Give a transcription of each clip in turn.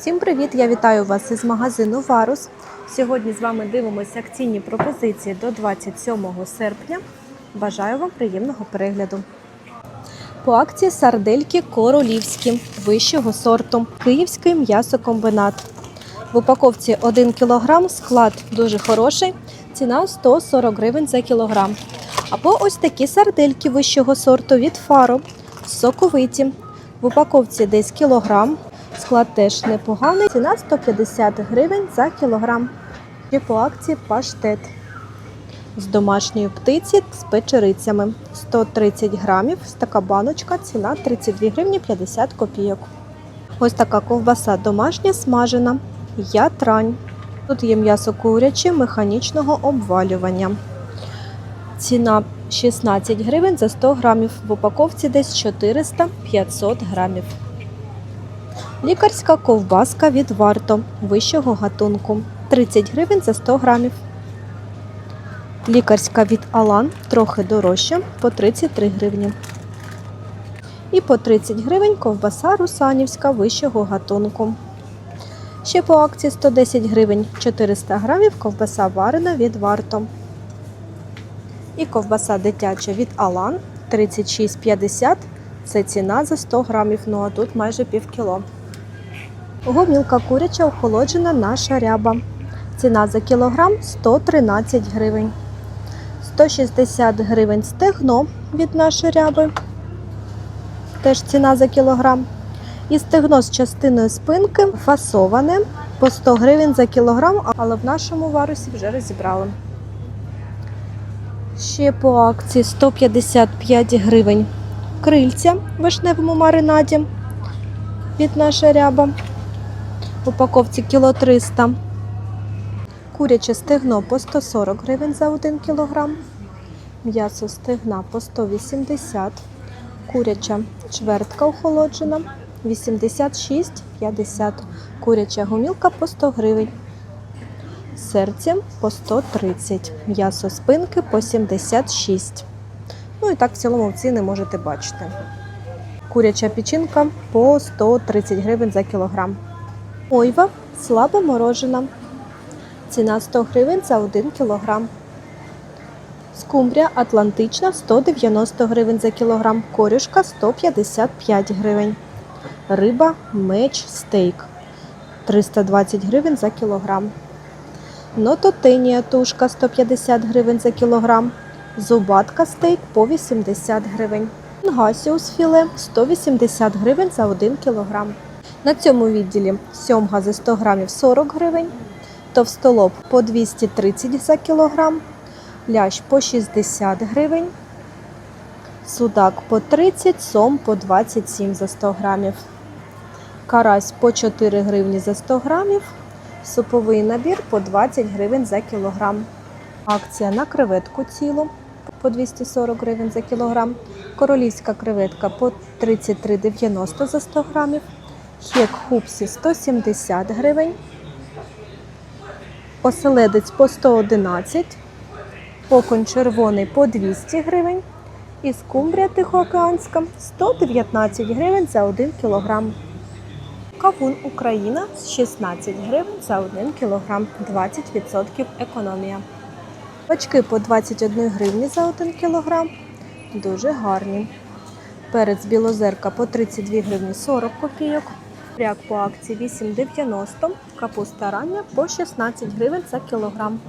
Всім привіт! Я вітаю вас із магазину Варус. Сьогодні з вами дивимося акційні пропозиції до 27 серпня. Бажаю вам приємного перегляду. По акції сардельки королівські вищого сорту. Київський м'ясокомбинат. В упаковці 1 кг, склад дуже хороший, ціна 140 гривень за кілограм. Або ось такі сардельки вищого сорту від фаро, соковиті. В упаковці десь кілограм, склад теж непоганий, ціна 150 гривень за кілограм. І по акції паштет з домашньої птиці з печерицями. 130 грамів, така баночка, ціна 32 гривні 50 копійок. Ось така ковбаса домашня смажена, ятрань. Тут є м'ясо куряче механічного обвалювання. Ціна 16 гривень за 100 грамів. В упаковці десь 400-500 грамів. Лікарська ковбаска від варто вищого гатунку 30 гривень за 100 грамів. Лікарська від Алан трохи дорожча по 33 гривні. І по 30 гривень ковбаса русанівська вищого гатунку. Ще по акції 110 гривень 400 грамів ковбаса варена від варто. І ковбаса дитяча від Алан 36,50. Це ціна за 100 грамів, ну а тут майже пів кіло. Гомілка куряча охолоджена наша ряба. Ціна за кілограм 113 гривень. 160 гривень стегно від нашої ряби. Теж ціна за кілограм. І стегно з частиною спинки фасоване по 100 гривень за кілограм, але в нашому варусі вже розібрали. Ще по акції 155 гривень. Крильця в вишневому маринаді від наша ряба. Упаковці кіло 300. Куряче стегно по 140 гривень за 1 кілограм. М'ясо стегна по 180. Куряча чвертка охолоджена 86,50. Куряча гумілка по 100 гривень. Серце по 130. М'ясо спинки по 76. Ну і так в цілому ціни можете бачити. Куряча печінка по 130 гривень за кілограм. Ойва слабо морожена. Ціна 100 гривень за 1 кілограм. Скумбрія атлантична 190 гривень за кілограм. Корюшка 155 гривень. Риба меч стейк 320 гривень за кілограм. Нототинія тушка 150 гривень за кілограм. Зубатка стейк по 80 гривень. Гасіус філе 180 гривень за 1 кілограм. На цьому відділі сьомга за 100 грамів 40 гривень, товстолоб по 230 за кілограм, лящ по 60 гривень, судак по 30, сом по 27 за 100 грамів, карась по 4 гривні за 100 грамів, суповий набір по 20 гривень за кілограм. Акція на креветку цілу по 240 гривень за кілограм, королівська креветка по 33,90 за 100 грамів. Хек хупсі 170 гривень. Оселедець по 111, окунь червоний по 200 гривень. І скумбрія тихоокеанська 119 гривень за 1 кілограм. Кавун Україна 16 гривень за 1 кілограм, 20% економія. Бачки по 21 гривні за 1 кілограм. Дуже гарні. Перець білозерка по 32 гривні 40 копійок. Пряк по акції 8,90, капуста рання по 16 гривень за кілограм.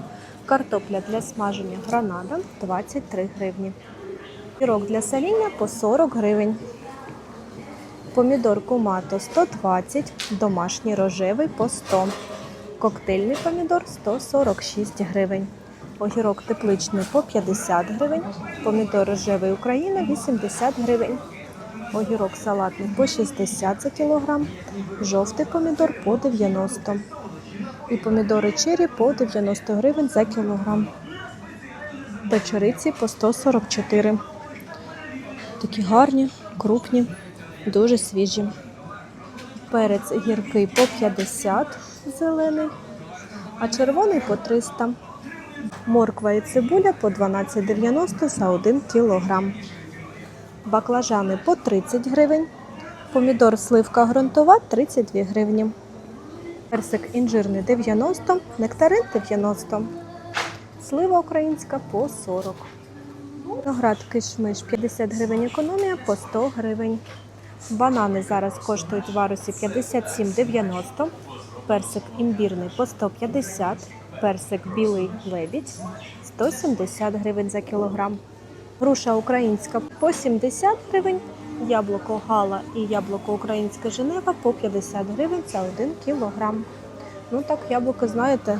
Картопля для смаження гранада 23 гривні. Пірог для соління по 40 гривень. Помідор кумато 120, домашній рожевий по 100. Коктейльний помідор 146 гривень. Огірок тепличний по 50 гривень. Помідор рожевий Україна 80 гривень. Огірок салатний по 60 за кілограм, жовтий помідор по 90. І помідори чері по 90 гривень за кілограм. Печериці по 144. Такі гарні, крупні, дуже свіжі. Перець гіркий по 50 зелений, а червоний по 300. Морква і цибуля по 12,90 за 1 кілограм баклажани по 30 гривень, помідор сливка ґрунтова 32 гривні. Персик інжирний 90, нектарин 90. Слива українська по 40. Виноград кишмиш 50 гривень економія по 100 гривень. Банани зараз коштують в арусі 57,90. Персик імбірний по 150. Персик білий лебідь 170 гривень за кілограм. Груша українська по 70 гривень. Яблуко Гала і яблуко українське Женева по 50 гривень за 1 кілограм. Ну так, яблука, знаєте,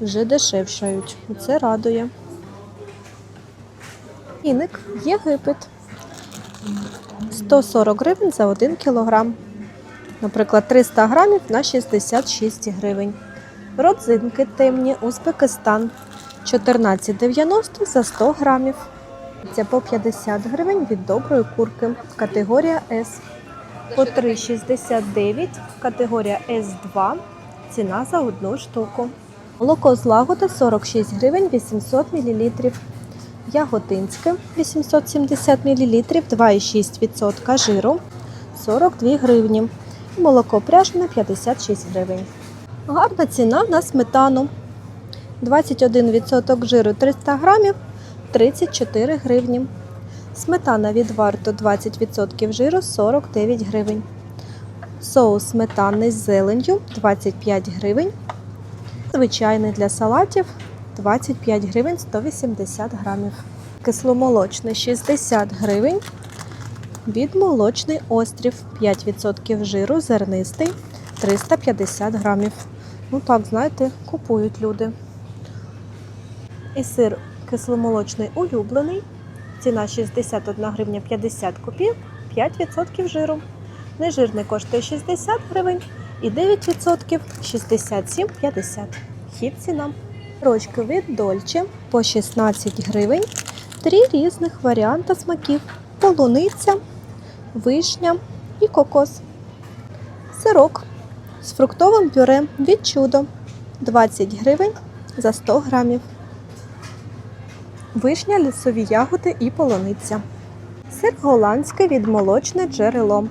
вже дешевшають. Це радує. Іник Єгипет. 140 гривень за 1 кілограм. Наприклад, 300 грамів на 66 гривень. Родзинки темні Узбекистан 14,90 за 100 грамів. Це по 50 гривень від доброї курки. Категорія С. По 3,69 категорія С2. Ціна за одну штуку. Молоко з лагода 46 гривень 800 мл. Яготинське 870 мл, 2,6% жиру 42 гривні. Молоко пряжене 56 гривень. Гарна ціна на сметану. 21% жиру 300 грамів 34 гривні. Сметана від варто 20% жиру 49 гривень. Соус сметанний з зеленню 25 гривень. Звичайний для салатів 25 гривень 180 грамів. Кисломолочний 60 гривень. Від молочний острів 5% жиру, зернистий 350 грамів. Ну так, знаєте, купують люди. І сир кисломолочний улюблений. Ціна 61 гривня 50 копійок, 5% жиру. Нежирний коштує 60 гривень і 9% 67,50. Хід ціна. Рочки від Дольче по 16 гривень. Три різних варіанти смаків: полуниця, вишня і кокос. Сирок з фруктовим пюре від чудо 20 гривень за 100 грамів. Вишня, лісові ягоди і полуниця. Сир голландський від молочне джерело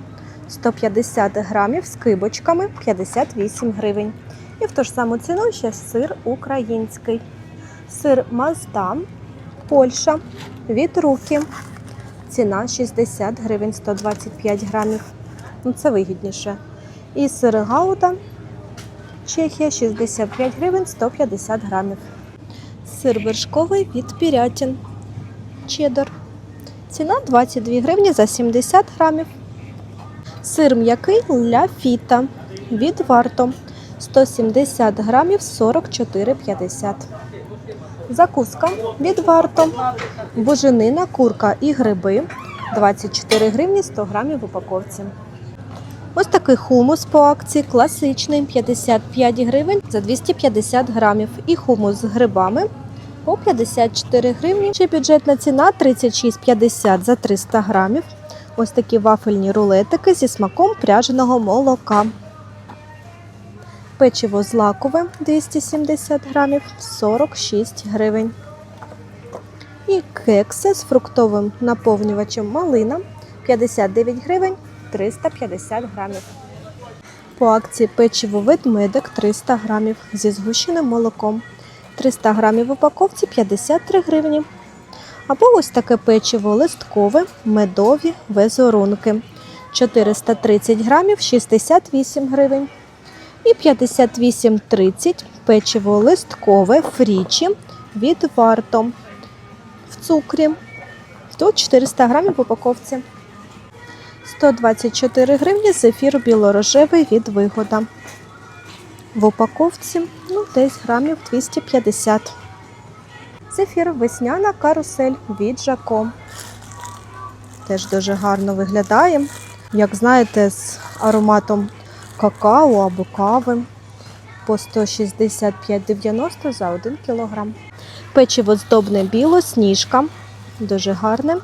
150 грамів з кибочками 58 гривень. І в ту ж саму ціну ще сир український. Сир Маздам, Польща від руки. Ціна 60 гривень 125 грамів. Ну, це вигідніше. І сир Гауда, Чехія 65 гривень 150 грамів. Сир вершковий від Пірятін. Чеддер. Ціна 22 гривні за 70 грамів. Сир м'який ля фіта від варто 170 грамів 44,50. Закуска від варто. Буженина, курка і гриби 24 гривні 100 грамів в упаковці. Ось такий хумус по акції класичний 55 гривень за 250 грамів. І хумус з грибами по 54 гривні. Ще бюджетна ціна 36,50 за 300 грамів. Ось такі вафельні рулетики зі смаком пряженого молока. Печиво злакове 270 грамів 46 гривень. І кекси з фруктовим наповнювачем малина 59 гривень 350 грамів. По акції печиво ведмедик 300 грамів зі згущеним молоком. 300 грамів в упаковці 53 гривні. Або ось таке печиво листкове, медові везорунки. 430 грамів 68 гривень. І 58,30 печиво листкове фрічі від варто. В цукрі. Тут 400 грамів в упаковці. 124 гривні зефір білорожевий від вигода. В упаковці ну, десь грамів 250. Зефір весняна карусель від Жако. Теж дуже гарно виглядає. Як знаєте, з ароматом какао або кави по 165,90 за 1 кг. Печиво здобне біло, сніжка. Дуже гарне.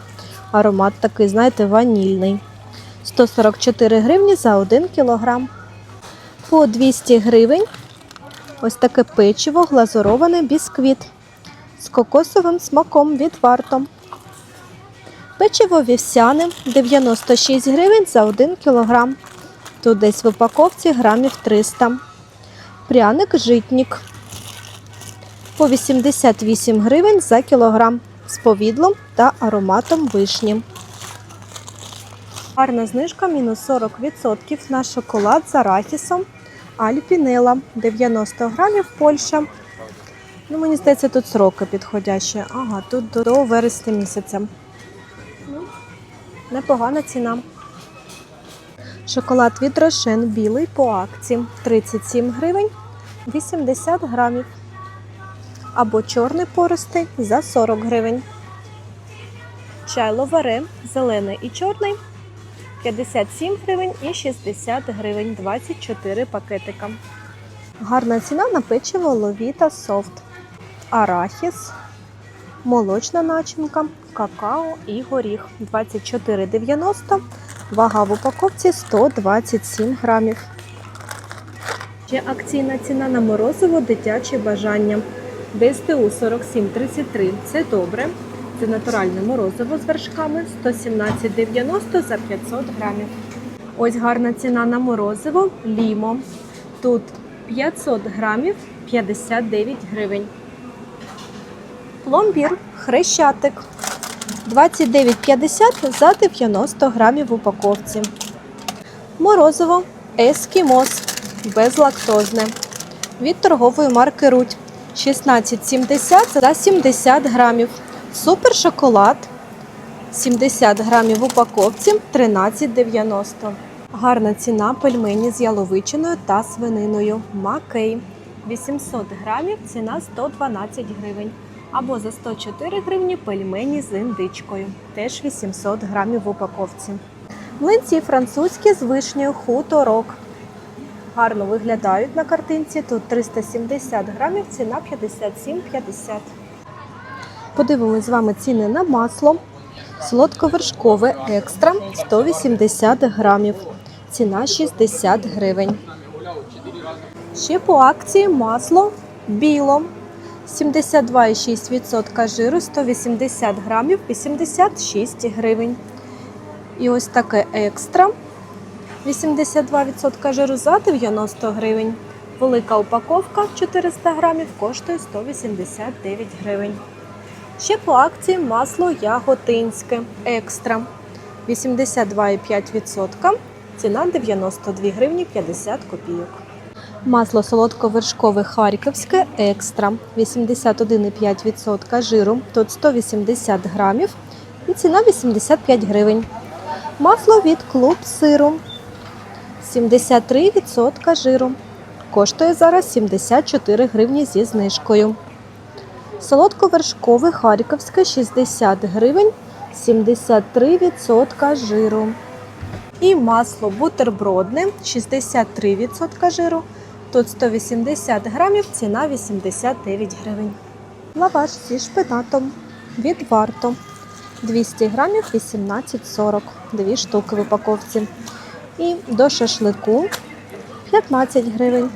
Аромат такий, знаєте, ванільний. 144 гривні за 1 кг. По 200 гривень ось таке печиво глазуроване бісквіт з кокосовим смаком від варто. Печиво вівсяне 96 гривень за 1 кг. Тут десь в упаковці грамів 300. Пряник житнік по 88 гривень за кілограм з повідлом та ароматом вишні. Гарна знижка мінус 40% на шоколад з арахісом Альпінела 90 грамів Польща. Ну, мені здається, тут сроки підходящі. Ага, тут до, вересня місяця. Ну, непогана ціна. Шоколад від Рошен білий по акції 37 гривень 80 грамів. Або чорний пористий за 40 гривень. Чай ловаре зелений і чорний 57 гривень і 60 гривень 24 пакетика. Гарна ціна на печиво ловіта софт. Арахіс, молочна начинка, какао і горіх 24,90. Вага в упаковці 127 грамів. Ще акційна ціна на морозиво дитяче бажання. ДСТУ 47,33 це добре. Це натуральне морозиво з вершками 117,90 за 500 грамів. Ось гарна ціна на морозиво лімо. Тут 500 грамів 59 гривень. Пломбір хрещатик 29,50 за 90 грамів в упаковці. Морозиво ескімос безлактозне від торгової марки Руть 16,70 за 70 грамів. Супер шоколад 70 грамів в упаковці 13,90. Гарна ціна пельмені з яловичиною та свининою. Макей 800 грамів, ціна 112 гривень. Або за 104 гривні пельмені з індичкою. Теж 800 грамів в упаковці. Млинці французькі з вишнею хуторок. Гарно виглядають на картинці. Тут 370 грамів, ціна 57,50. Подивимось з вами ціни на масло. Солодковершкове екстра 180 грамів. Ціна 60 гривень. Ще по акції масло біло 72,6% жиру, 180 грамів, 86 гривень. І ось таке екстра 82% жиру за 90 гривень. Велика упаковка 400 грамів коштує 189 гривень. Ще по акції масло яготинське екстра 82,5%. Ціна 92 гривні 50 копійок. Масло солодковершкове харківське екстра 81,5% жиру. Тут 180 грамів і ціна 85 гривень. Масло від клуб сиру 73% жиру. Коштує зараз 74 гривні зі знижкою. Солодковершкове харківське 60 гривень 73% жиру. І масло бутербродне 63% жиру. Тут 180 грамів, ціна 89 гривень. Лаваш зі шпинатом від варто 200 грамів 18,40, дві штуки в упаковці. І до шашлику 15 гривень.